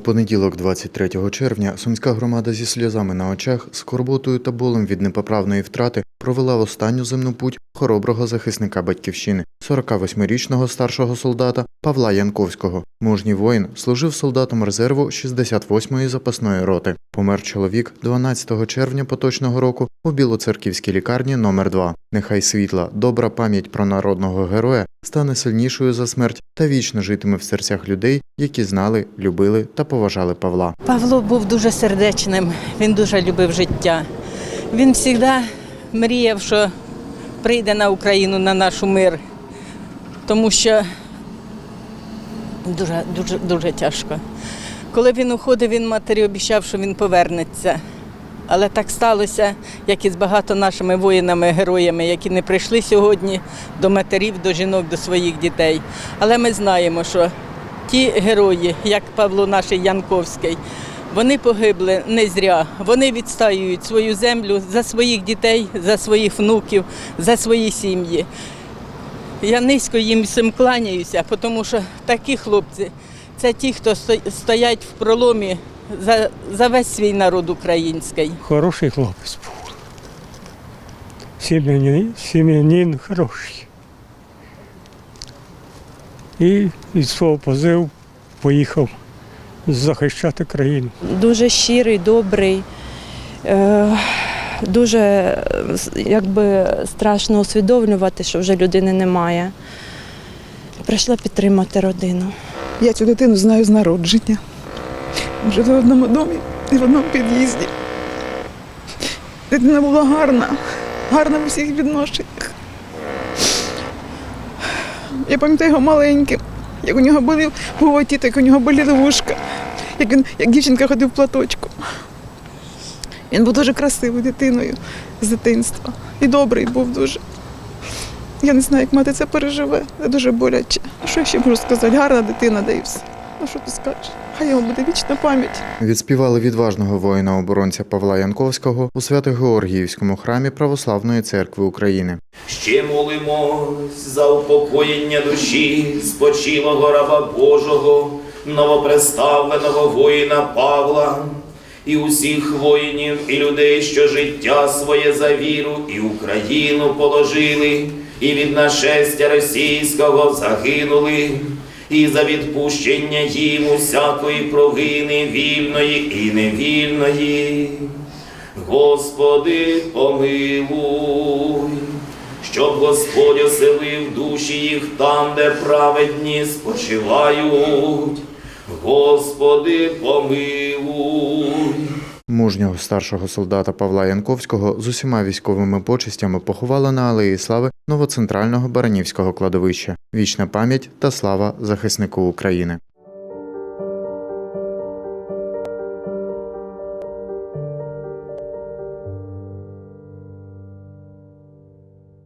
понеділок, 23 червня, сумська громада зі сльозами на очах, скорботою та болем від непоправної втрати провела в останню земну путь хороброго захисника батьківщини, 48-річного старшого солдата Павла Янковського. Мужній воїн служив солдатом резерву 68-ї запасної роти. Помер чоловік 12 червня поточного року у Білоцерківській лікарні номер 2 Нехай світла, добра пам'ять про народного героя стане сильнішою за смерть та вічно житиме в серцях людей, які знали, любили та поважали Павла. Павло був дуже сердечним, він дуже любив життя. Він завжди мріяв, що прийде на Україну на нашу мир, тому що дуже, дуже, дуже тяжко. Коли він уходив, він матері обіцяв, що він повернеться. Але так сталося, як і з багато нашими воїнами, героями, які не прийшли сьогодні до матерів, до жінок, до своїх дітей. Але ми знаємо, що ті герої, як Павло наш Янковський, вони погибли не зря. Вони відстаюють свою землю за своїх дітей, за своїх внуків, за свої сім'ї. Я низько їм всім кланяюся, тому що такі хлопці це ті, хто стоять в проломі за, за весь свій народ український. Хороший хлопець був. Сім'янин, сім'янин хороший. І від свого позиву поїхав захищати країну. дуже щирий, добрий. Е, Дуже якби страшно усвідомлювати, що вже людини немає. Прийшла підтримати родину. Я цю дитину знаю з народження. Ми Жили в одному домі і в одному під'їзді. Дитина була гарна, гарна в усіх відношеннях. Я пам'ятаю його маленьким, як у нього були гуті, так у нього боліли вушка, як він, як дівчинка ходив в платочку. Він був дуже красивою дитиною з дитинства. І добрий був дуже. Я не знаю, як мати це переживе. Це дуже боляче. А що я ще можу сказати? Гарна дитина, да і все. Ну що ти скажеш? Хай йому буде вічна пам'ять. Відспівали відважного воїна-оборонця Павла Янковського у Свято-Георгіївському храмі Православної церкви України. Ще молимось за упокоєння душі спочилого раба Божого, новопреставленого воїна Павла і усіх воїнів і людей, що життя своє за віру і Україну положили, і від нашестя російського загинули, і за відпущення їм усякої провини вільної і невільної. Господи, помилуй, щоб Господь оселив душі їх там, де праведні спочивають. Господи, помилуй. Мужнього старшого солдата Павла Янковського з усіма військовими почестями поховали на Алеї Слави новоцентрального Баранівського кладовища. Вічна пам'ять та слава захиснику України.